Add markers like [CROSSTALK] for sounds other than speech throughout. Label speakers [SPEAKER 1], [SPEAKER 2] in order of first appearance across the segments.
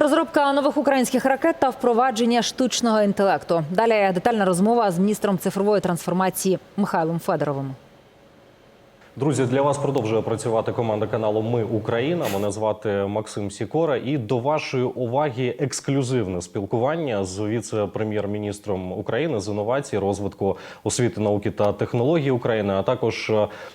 [SPEAKER 1] Розробка нових українських ракет та впровадження штучного інтелекту. Далі детальна розмова з міністром цифрової трансформації Михайлом Федоровим.
[SPEAKER 2] Друзі, для вас продовжує працювати команда каналу Ми Україна. Мене звати Максим Сікора. І до вашої уваги ексклюзивне спілкування з віце-прем'єр-міністром України з інновацій, розвитку освіти, науки та технологій України, а також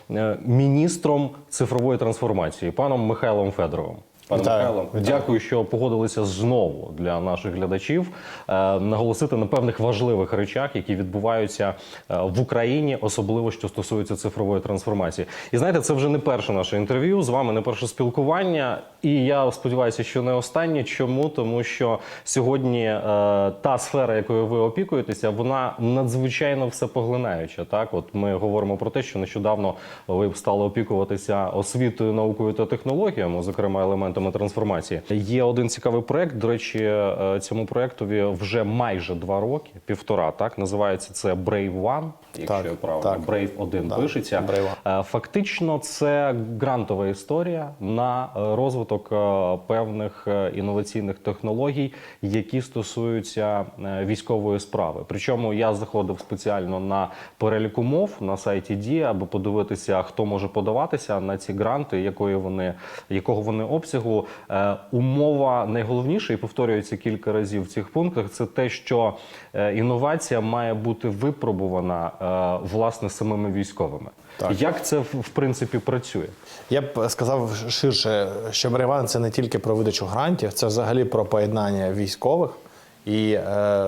[SPEAKER 2] е, міністром цифрової трансформації, паном Михайлом Федоровим. Пане. Михайло, дякую, що погодилися знову для наших глядачів е, наголосити на певних важливих речах, які відбуваються е, в Україні, особливо що стосується цифрової трансформації. І знаєте, це вже не перше наше інтерв'ю з вами, не перше спілкування. І я сподіваюся, що не останнє. Чому? Тому що сьогодні е, та сфера, якою ви опікуєтеся, вона надзвичайно всепоглинаюча. Так, от ми говоримо про те, що нещодавно ви стали опікуватися освітою, наукою та технологіями, зокрема елементами трансформації. Є один цікавий проект. До речі, е, цьому проектові вже майже два роки, півтора. Так називається це Brave One, якщо
[SPEAKER 3] Так,
[SPEAKER 2] я правильно
[SPEAKER 3] так.
[SPEAKER 2] Brave 1
[SPEAKER 3] Да,
[SPEAKER 2] пишеться.
[SPEAKER 3] Brave
[SPEAKER 2] Е, Фактично, це грантова історія на е, розвиток певних інноваційних технологій, які стосуються військової справи. Причому я заходив спеціально на перелік умов на сайті Дія, аби подивитися, хто може подаватися на ці гранти, якої вони якого вони обсягу. Е, Умова найголовніша і повторюється кілька разів в цих пунктах. Це те, що е, інновація має бути випробувана е, власне самими військовими.
[SPEAKER 3] Так.
[SPEAKER 2] Як це в принципі працює?
[SPEAKER 3] Я б сказав ширше, що Брейван це не тільки про видачу грантів, це взагалі про поєднання військових і е,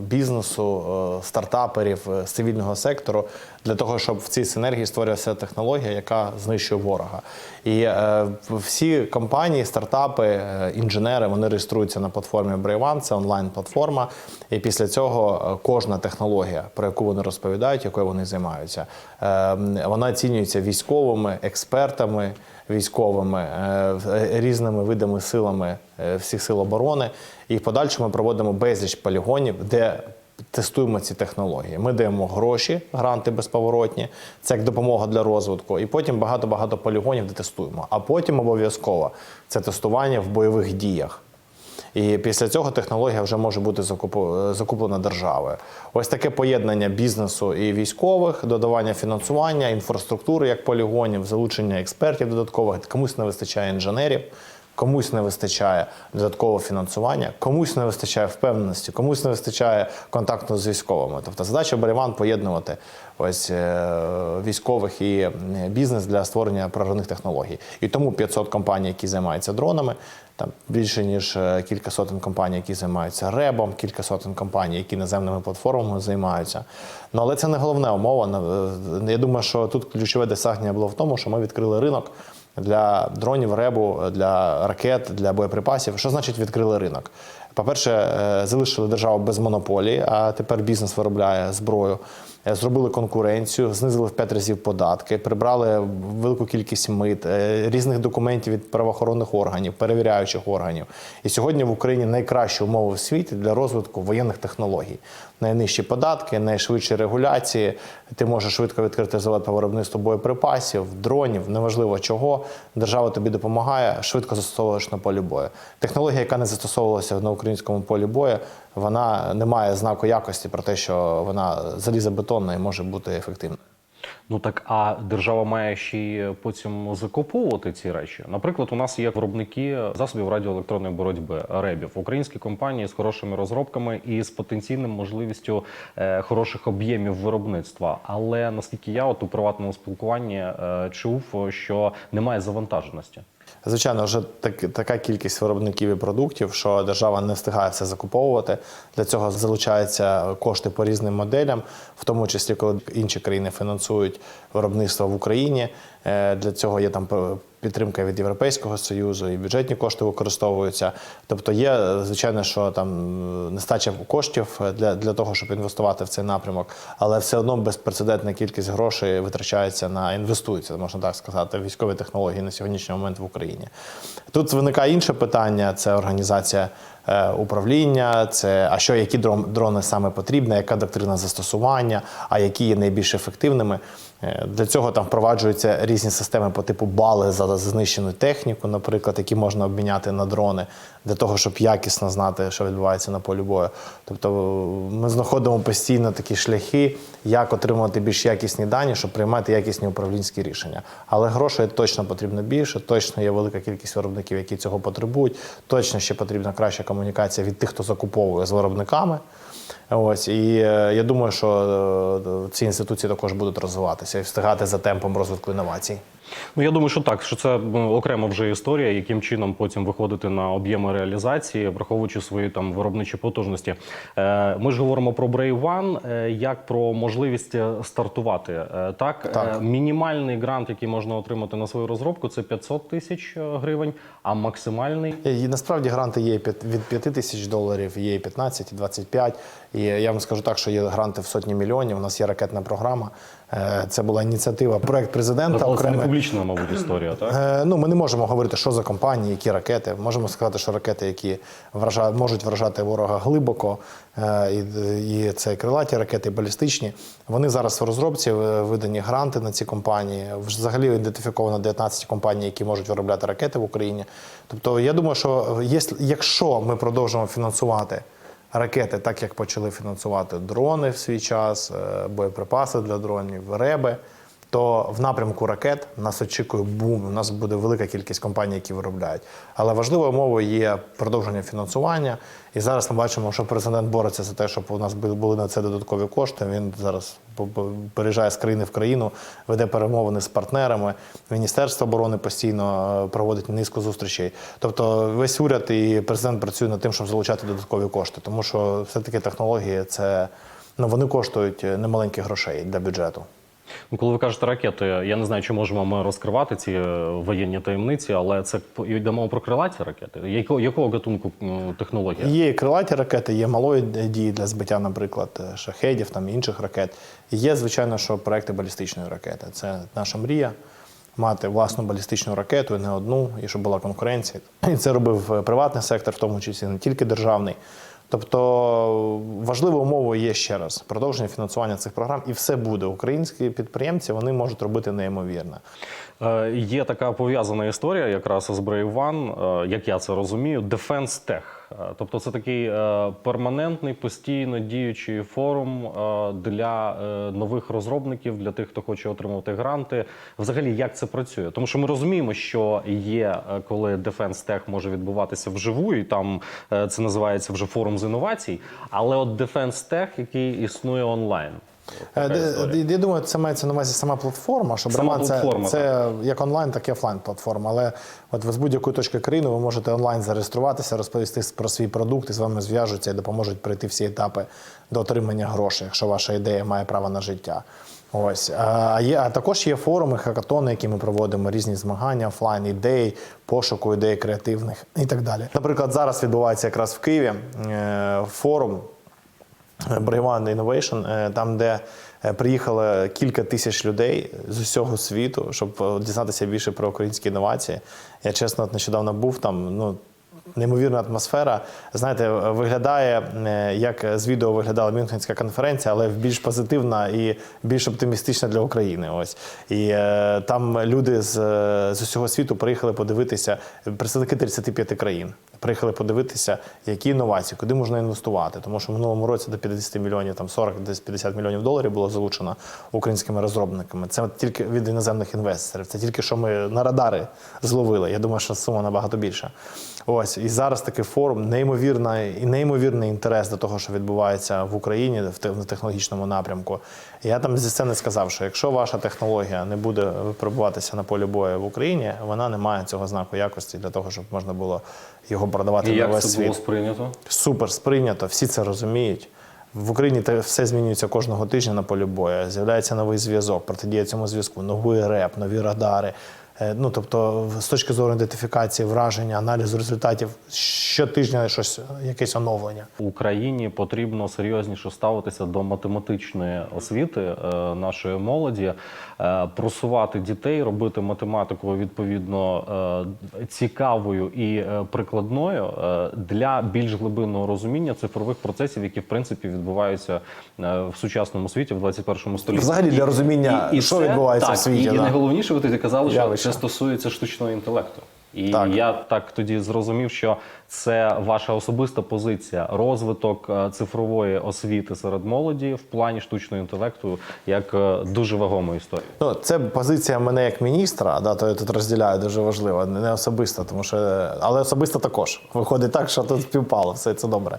[SPEAKER 3] бізнесу, е, стартаперів е, з цивільного сектору для того, щоб в цій синергії створювалася технологія, яка знищує ворога. І всі компанії, стартапи, інженери вони реєструються на платформі Brave це онлайн-платформа. І після цього кожна технологія, про яку вони розповідають, якою вони займаються, вона оцінюється військовими експертами, військовими е, різними видами силами е, всіх сил оборони. І в подальшому проводимо безліч полігонів, де тестуємо ці технології. Ми даємо гроші, гранти безповоротні, це як допомога для розвитку. І потім багато-багато полігонів, де тестуємо. А потім обов'язково це тестування в бойових діях. І після цього технологія вже може бути закуплена державою. Ось таке поєднання бізнесу і військових, додавання фінансування, інфраструктури як полігонів, залучення експертів додаткових. Комусь не вистачає інженерів, комусь не вистачає додаткового фінансування, комусь не вистачає впевненості, комусь не вистачає контакту з військовими. Тобто задача Береман поєднувати ось е, військових і е, бізнес для створення проривних технологій. І тому 500 компаній, які займаються дронами, там більше ніж е, кілька сотень компаній, які займаються ребом, кілька сотень компаній, які наземними платформами займаються. Ну але це не головна умова. Е, Я думаю, що тут ключове досягнення було в тому, що ми відкрили ринок для дронів, ребу, для ракет, для боєприпасів. Що значить відкрили ринок? По-перше, е, залишили державу без монополії, а тепер бізнес виробляє зброю. Е, Зробили конкуренцію, знизили в 5 разів податки, прибрали велику кількість мит, е, різних документів від правоохоронних органів, перевіряючих органів. І сьогодні в Україні найкращі умови в світі для розвитку воєнних технологій. Найнижчі податки, найшвидші регуляції. Ти можеш швидко відкрити завод по виробництву боєприпасів, дронів, неважливо чого. Держава тобі допомагає, швидко застосовуєш на полі бою. Технологія, яка не застосовувалася на українському полі бою, вона не має знаку якості про те, що вона залізобетонна і може бути ефективною.
[SPEAKER 2] Ну так а держава має ще й потім закуповувати ці речі. Наприклад, у нас є виробники засобів радіоелектронної боротьби ребів, українські компанії з хорошими розробками і з потенційним можливістю е, хороших об'ємів виробництва. Але наскільки я от у приватному спілкуванні е, чув, що немає завантаженості.
[SPEAKER 3] Звичайно, вже так, така кількість виробників і продуктів, що держава не встигає все закуповувати. Для цього залучаються кошти по різним моделям, в тому числі, коли інші країни фінансують виробництво в Україні. Е, Для цього є там підтримка від Європейського союзу, і бюджетні кошти використовуються. Тобто є, звичайно, що там е, нестача коштів для, для того, щоб інвестувати в цей напрямок, але все одно безпрецедентна кількість грошей витрачається на інвестується, можна так сказати, військові технології на сьогоднішній момент в Україні. Тут виникає інше питання: це організація управління, це а що які дрони саме потрібні, яка доктрина застосування, а які є найбільш ефективними. Е, Для цього там впроваджуються різні системи по типу бали за знищену техніку, наприклад, які можна обміняти на дрони для того, щоб якісно знати, що відбувається на полі бою. Тобто ми знаходимо постійно такі шляхи, як отримувати більш якісні дані, щоб приймати якісні управлінські рішення. Але грошей точно потрібно більше, точно є велика кількість виробників, які цього потребують. Точно ще потрібна краща комунікація від тих, хто закуповує з виробниками. Ось і е, я думаю, що е, ці інституції також будуть розвиватися і встигати за темпом розвитку інновацій.
[SPEAKER 2] Ну я думаю, що так, що це окрема вже історія, яким чином потім виходити на об'єми реалізації, враховуючи свої там виробничі потужності. Е, ми ж говоримо про Brave One, як про можливість стартувати. Так,
[SPEAKER 3] Так.
[SPEAKER 2] Мінімальний грант, який можна отримати на свою розробку, це 500 тисяч гривень, а максимальний
[SPEAKER 3] І насправді гранти є від 5 тисяч доларів, є і 15, і 25. І я вам скажу так, що є гранти в сотні мільйонів. У нас є ракетна програма. Е, Це була ініціатива, проект президента
[SPEAKER 2] Тобто це не публічна, мабуть, історія, так?
[SPEAKER 3] Е, Ну, ми не можемо говорити, що за компанії, які ракети. Можемо сказати, що ракети, які вражають, можуть вражати ворога глибоко, е, і, і це крилаті ракети, і балістичні. Вони зараз в розробці видані гранти на ці компанії. Взагалі ідентифіковано 19 компаній, які можуть виробляти ракети в Україні. Тобто, я думаю, що якщо ми продовжимо фінансувати. Ракети, так як почали фінансувати дрони в свій час, е, боєприпаси для дронів, реби, то в напрямку ракет нас очікує бум. У нас буде велика кількість компаній, які виробляють. Але важливою умовою є продовження фінансування. І зараз ми бачимо, що президент бореться за те, щоб у нас бу- були на це додаткові кошти. Він зараз переїжджає з країни в країну, веде перемовини з партнерами. Міністерство оборони постійно е, проводить низку зустрічей. Тобто весь уряд і президент працює над тим, щоб залучати додаткові кошти, тому що все-таки технології це ну вони коштують немаленьких грошей для бюджету.
[SPEAKER 2] Ну, коли ви кажете ракети, я не знаю, чи можемо ми розкривати ці е, воєнні таємниці, але це йдемо про крилаті ракети. Якого, якого гатунку технологія?
[SPEAKER 3] Є крилаті ракети, є малої дії для збиття, наприклад, е, шахедів, там інших ракет. Є, звичайно, що проекти балістичної ракети. Це наша мрія. Мати власну балістичну ракету, не одну, і щоб була конкуренція. [CLEARS THROAT] І це робив е, приватний сектор, в тому числі не тільки державний. Тобто важливою умовою є ще раз продовження фінансування цих програм, і все буде. Українські підприємці вони можуть робити неймовірне.
[SPEAKER 2] Е, Є така пов'язана історія якраз з е, як я це розумію, Defense Tech. Е, Тобто це такий е, перманентний, постійно діючий форум е, для нових розробників, для тих, хто хоче отримувати гранти. Взагалі, як це працює? Тому що ми розуміємо, що є коли Defense Tech може відбуватися вживу, і там це називається вже форум з інновацій. Але от Defense Tech, який існує онлайн.
[SPEAKER 3] Е. Я думаю, це мається на увазі сама платформа, щоб
[SPEAKER 2] Сама
[SPEAKER 3] це,
[SPEAKER 2] платформа,
[SPEAKER 3] це як онлайн, так і офлайн платформа. Але от ви з будь-якої точки країни ви можете онлайн зареєструватися, розповісти про свій продукт і з вами зв'яжуться і допоможуть пройти всі етапи до отримання грошей, якщо ваша ідея має право на життя. Ось а є а також є форуми, хакатони, які ми проводимо, різні змагання, офлайн ідей, пошуку ідей креативних і так далі. Наприклад, зараз відбувається якраз в Києві е, форум One Innovation, е, там, де е, приїхало кілька тисяч людей з усього світу, щоб е, дізнатися більше про українські інновації. Я чесно нещодавно був там. Ну, Неймовірна атмосфера. Знаєте, виглядає, як з відео виглядала Мюнхенська конференція, але більш позитивна і більш оптимістична для України. Ось і е, там люди з, з усього світу приїхали подивитися, представники 35 країн. Приїхали подивитися, які інновації, куди можна інвестувати. Тому що в минулому році до 50 мільйонів, там 40, десь 50 мільйонів доларів було залучено українськими розробниками. Це тільки від іноземних інвесторів. Це тільки що ми на радари зловили. Я думаю, що сума набагато більша. Ось і зараз такий форум, неймовірна і неймовірний інтерес до того, що відбувається в Україні в те- технологічному напрямку. Я там зі сцени сказав, що якщо ваша технологія не буде випробуватися на полі бою в Україні, вона не має цього знаку якості для того, щоб можна було його продавати
[SPEAKER 2] І
[SPEAKER 3] на
[SPEAKER 2] як
[SPEAKER 3] весь
[SPEAKER 2] це
[SPEAKER 3] світ.
[SPEAKER 2] було сприйнято?
[SPEAKER 3] Супер сприйнято, всі це розуміють. В Україні все змінюється кожного тижня на полі бою. З'являється новий зв'язок, протидія цьому зв'язку, новий реп, нові радари. Е, Ну, тобто, з точки зору ідентифікації, враження, аналізу результатів, щотижня щось, якесь оновлення.
[SPEAKER 2] Україні потрібно серйозніше ставитися до математичної освіти е, нашої молоді, е, просувати дітей, робити математику відповідно цікавою і прикладною для більш глибинного розуміння цифрових процесів, які в принципі відбуваються в сучасному світі в 21 столітті.
[SPEAKER 3] Взагалі для розуміння, і що відбувається
[SPEAKER 2] так,
[SPEAKER 3] в світі,
[SPEAKER 2] І, і найголовніше, ви тоді казали, що. Це стосується штучного інтелекту. І
[SPEAKER 3] Так.
[SPEAKER 2] я так тоді зрозумів, що це ваша особиста позиція, розвиток е, цифрової освіти серед молоді в плані штучного інтелекту як е, дуже вагому історію.
[SPEAKER 3] Ну, це позиція мене як міністра, да, то я тут розділяю дуже важливо, не особисто, тому що, але особисто також. Виходить так, що тут співпало, все це добре.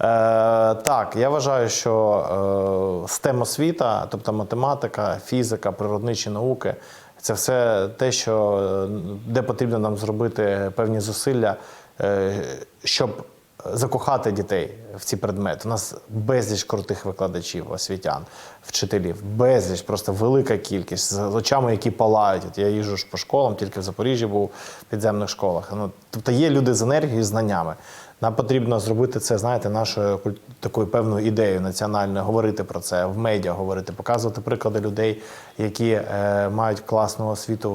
[SPEAKER 3] Е, так, я вважаю, що е, STEM освіта, тобто математика, фізика, природничі науки, це все те, що е, де потрібно нам зробити певні зусилля, е, щоб закохати дітей в ці предмети. У нас безліч крутих викладачів, освітян, вчителів, безліч, просто велика кількість з очами, які палають. От я їжджу ж по школам, тільки в Запоріжжі був в підземних школах. Ну, тобто є люди з енергією, з знаннями. Нам потрібно зробити це, знаєте, нашою такою певною ідеєю національною, говорити про це, в медіа говорити, показувати приклади людей, які е, мають класну освіту е,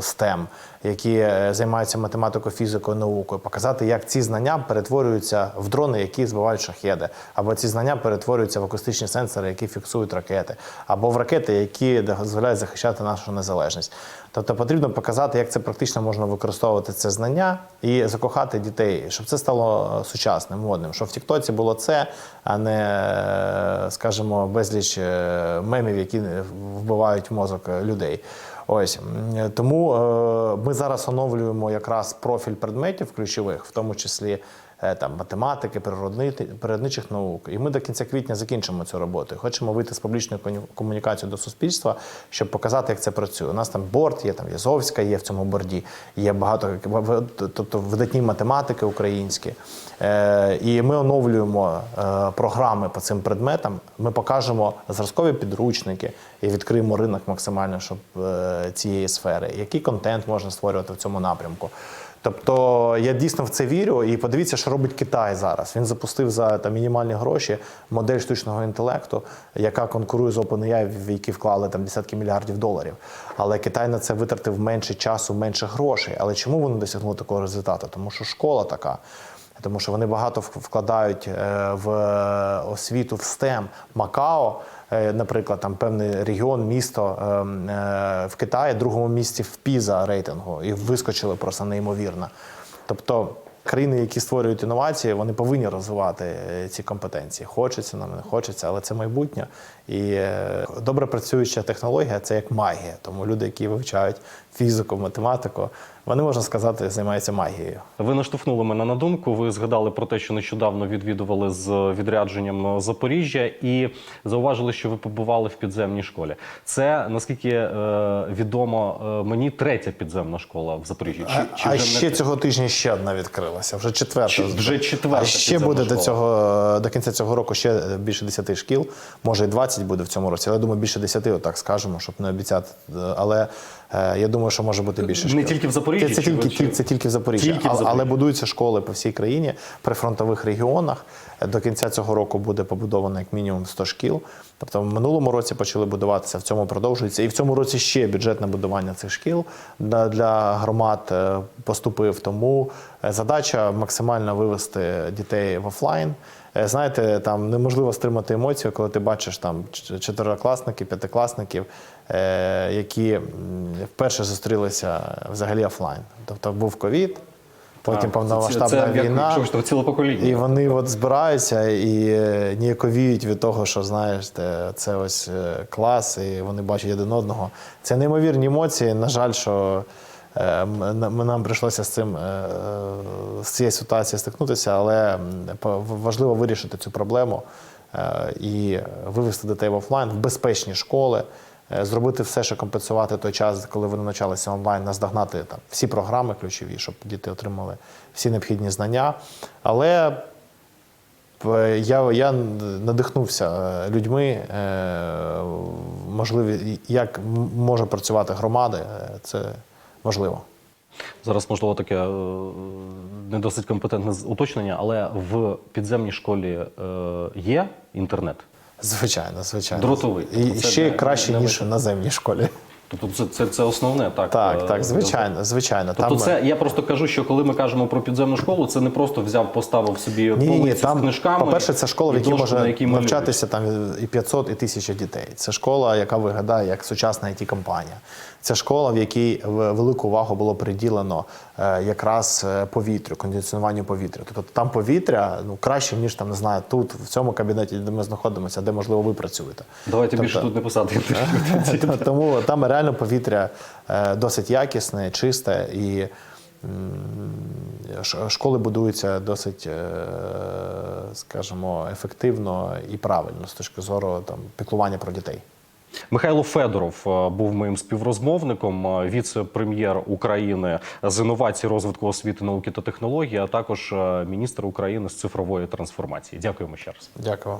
[SPEAKER 3] STEM, які е, займаються математикою, фізикою, наукою, показати, як ці знання перетворюються в дрони, які збивають шахеди, або ці знання перетворюються в акустичні сенсори, які фіксують ракети, або в ракети, які дозволяють захищати нашу незалежність. Тобто потрібно показати, як це практично можна використовувати це знання і закохати дітей, щоб це стало сучасним, модним. Щоб в Тіктоці було це, а не, скажімо, безліч е, мемів, які вбивають мозок людей. Ось тому е, ми зараз оновлюємо якраз профіль предметів ключових, в тому числі там математики, природни, природничих наук. І ми до кінця квітня закінчимо цю роботу. Хочемо вийти з публічною комунікацією до суспільства, щоб показати, як це працює. У нас там борт є, там Язовська є в цьому борді, є багато тобто видатні математики українські. Е, і ми оновлюємо е, програми по цим предметам. Ми покажемо зразкові підручники і відкриємо ринок максимально, щоб е, цієї сфери. Який контент можна створювати в цьому напрямку? Тобто я дійсно в це вірю. І подивіться, що робить Китай зараз. Він запустив за там, мінімальні гроші модель штучного інтелекту, яка конкурує з OpenAI, в які вклали там десятки мільярдів доларів. Але Китай на це витратив менше часу, менше грошей. Але чому вони досягнули такого результату? Тому що школа така. Тому що вони багато вкладають е, в освіту в STEM. Макао, е, наприклад, там певний регіон, місто е, е, в Китаї, другому місці в Піза рейтингу, і вискочили просто неймовірно. Тобто країни, які створюють інновації, вони повинні розвивати е, ці компетенції. Хочеться нам, не хочеться, але це майбутнє. І е, добре працююча технологія це як магія. Тому люди, які вивчають фізику, математику, вони можна сказати, займаються магією.
[SPEAKER 2] Ви наштовхнули мене на думку. Ви згадали про те, що нещодавно відвідували з відрядженням Запоріжжя, і зауважили, що ви побували в підземній школі. Це наскільки е, відомо е, мені третя підземна школа в Запоріжжі.
[SPEAKER 3] А, а
[SPEAKER 2] вже
[SPEAKER 3] ще
[SPEAKER 2] не...
[SPEAKER 3] цього тижня ще одна відкрилася, вже четверта.
[SPEAKER 2] Чи- вже четверта
[SPEAKER 3] А ще буде до цього до кінця цього року ще більше 10 шкіл, може і 20 буде в цьому році. Але я думаю, більше 10, отак скажемо, щоб не обіцяти. Але е, я думаю, що може бути більше
[SPEAKER 2] Не тільки в Запоріжжі,
[SPEAKER 3] Це, це тільки,
[SPEAKER 2] ще-
[SPEAKER 3] це тільки в Запоріжжі.
[SPEAKER 2] Тільки в
[SPEAKER 3] Але- Але будуються школи по всій країні при фронтових регіонах. До кінця цього року буде побудовано як мінімум 100 шкіл. Тобто в минулому році почали будуватися, в цьому продовжується. І в цьому році ще бюджетне будування цих шкіл для, громад е, поступив. Тому е, задача максимально вивести дітей в офлайн. Е, Знаєте, там неможливо стримати емоцію, коли ти бачиш там чотирикласників, п'ятикласників, які вперше зустрілися взагалі офлайн. Тобто був ковід, потім повномасштабна
[SPEAKER 2] це, це, як,
[SPEAKER 3] війна.
[SPEAKER 2] Що ж ціле покоління.
[SPEAKER 3] І вони от збираються і е, ніяковіють від того, що знаєш, це ось е, клас, і вони бачать один одного. Це неймовірні емоції. На жаль, що е, нам прийшлося з цим з цією ситуацією стикнутися, але важливо вирішити цю проблему і вивести дітей в офлайн в безпечні школи. Е, Зробити все, щоб компенсувати той час, коли вони навчалися онлайн, наздогнати там всі програми ключові, щоб діти отримали всі необхідні знання. Але Е, Я, я надихнувся е, людьми, можливі, як може працювати громади, це можливо.
[SPEAKER 2] Зараз можливо таке не досить компетентне уточнення, але в підземній школі є інтернет.
[SPEAKER 3] Звичайно, звичайно.
[SPEAKER 2] Дротовий.
[SPEAKER 3] І
[SPEAKER 2] Це
[SPEAKER 3] ще
[SPEAKER 2] не-
[SPEAKER 3] краще,
[SPEAKER 2] не
[SPEAKER 3] ніж на земній школі.
[SPEAKER 2] Тобто це, це, це основне, так?
[SPEAKER 3] Так,
[SPEAKER 2] е,
[SPEAKER 3] так, звичайно, звичайно.
[SPEAKER 2] Тобто
[SPEAKER 3] Там,
[SPEAKER 2] це я просто кажу, що коли ми кажемо про підземну школу, це не просто взяв, поставив собі
[SPEAKER 3] Ні, ні, ні,
[SPEAKER 2] полицю з книжками.
[SPEAKER 3] по-перше, це школа, в якій може
[SPEAKER 2] на якій
[SPEAKER 3] навчатися там і 500, і 1000 дітей. Це школа, яка виглядає як сучасна it компанія Це школа, в якій велику увагу було приділено е, якраз е, повітрю, кондиціонуванню повітря. Тобто там повітря ну краще ніж там не знаю, тут в цьому кабінеті, де ми знаходимося, де можливо ви працюєте.
[SPEAKER 2] Давайте більше
[SPEAKER 3] Тобто-
[SPEAKER 2] тут не писати. [LAUGHS]
[SPEAKER 3] Тому там реально повітря е, досить якісне, чисте і школи будуються досить, е, скажімо, ефективно і правильно з точки зору там піклування про дітей.
[SPEAKER 2] Михайло Федоров е, був моїм співрозмовником, віце-прем'єр України з інновацій, розвитку освіти, науки та технологій, а також міністр України з цифрової трансформації. Дякуємо ще раз.
[SPEAKER 3] Дякую.